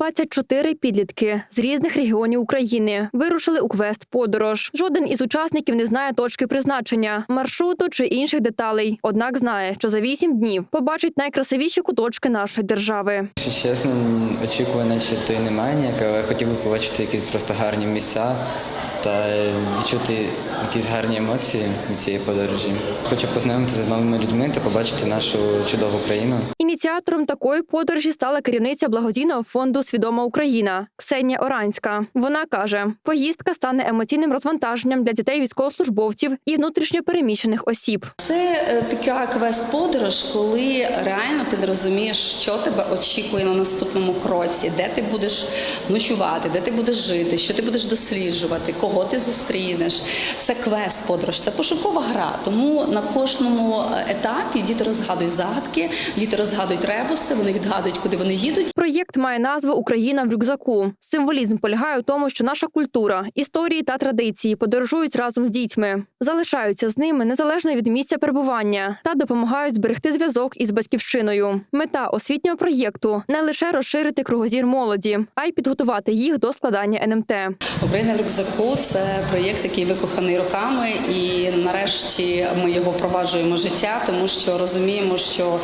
24 підлітки з різних регіонів України вирушили у квест подорож. Жоден із учасників не знає точки призначення, маршруту чи інших деталей. Однак знає, що за 8 днів побачить найкрасивіші куточки нашої держави. Якщо чесно, очікування ще то й немає ніяк, але хотів би побачити якісь просто гарні місця та відчути якісь гарні емоції від цієї подорожі. Хочу познайомитися з новими людьми та побачити нашу чудову країну. Ініціатором такої подорожі стала керівниця благодійного фонду Свідома Україна Ксенія Оранська. Вона каже, поїздка стане емоційним розвантаженням для дітей військовослужбовців і внутрішньо переміщених осіб. Це е, така квест-подорож, коли реально ти не розумієш, що тебе очікує на наступному кроці, де ти будеш ночувати, де ти будеш жити, що ти будеш досліджувати, кого ти зустрінеш. Це квест-подорож, це пошукова гра. Тому на кожному е, етапі діти розгадують загадки, діти розгадують ребуси, вони відгадують, куди вони їдуть. Проєкт має назву Україна в рюкзаку. Символізм полягає у тому, що наша культура, історії та традиції подорожують разом з дітьми, залишаються з ними незалежно від місця перебування та допомагають зберегти зв'язок із батьківщиною. Мета освітнього проєкту не лише розширити кругозір молоді, а й підготувати їх до складання НМТ. Україна в рюкзаку це проєкт, який викоханий роками, і нарешті ми його впроваджуємо в життя, тому що розуміємо, що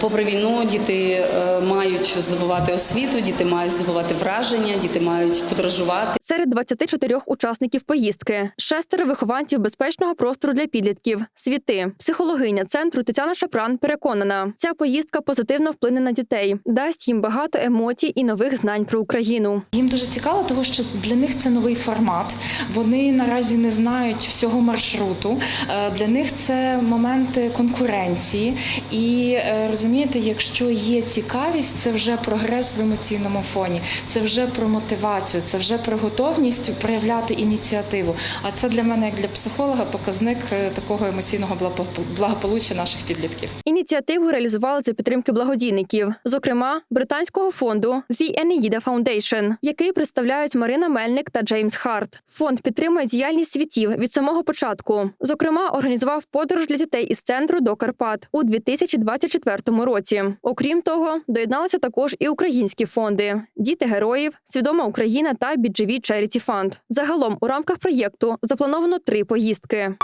попри війну діти е, мають здобувати освіту, діти мають здобувати враження, діти мають подорожувати. Серед 24 учасників поїздки шестеро вихованців безпечного простору для підлітків. Світи, психологиня центру Тетяна Шапран переконана, ця поїздка позитивно вплине на дітей, дасть їм багато емоцій і нових знань про Україну. Їм дуже цікаво, тому що для них це новий формат. Вони наразі не знають всього маршруту. Е, Для них це моменти конкуренції. І е, розумієте, якщо є цікавість, це вже прогрес в емоційному фоні, це вже про мотивацію, це вже про готовність проявляти ініціативу. А це для мене, як для психолога, показник е, такого емоційного благопо- благополуччя наших підлітків. Ініціативу реалізували за підтримки благодійників, зокрема британського фонду The Eneida Foundation, який представляють Марина Мельник та Джеймс Харт. Фонд підтримує діяльність світів від самого початку. Зокрема, організував подорож для дітей із центру до Карпат у 2024 році. Окрім того, доєдналися також і українські фонди: Діти героїв, Свідома Україна та BGV Charity Fund. Загалом у рамках проєкту заплановано три поїздки.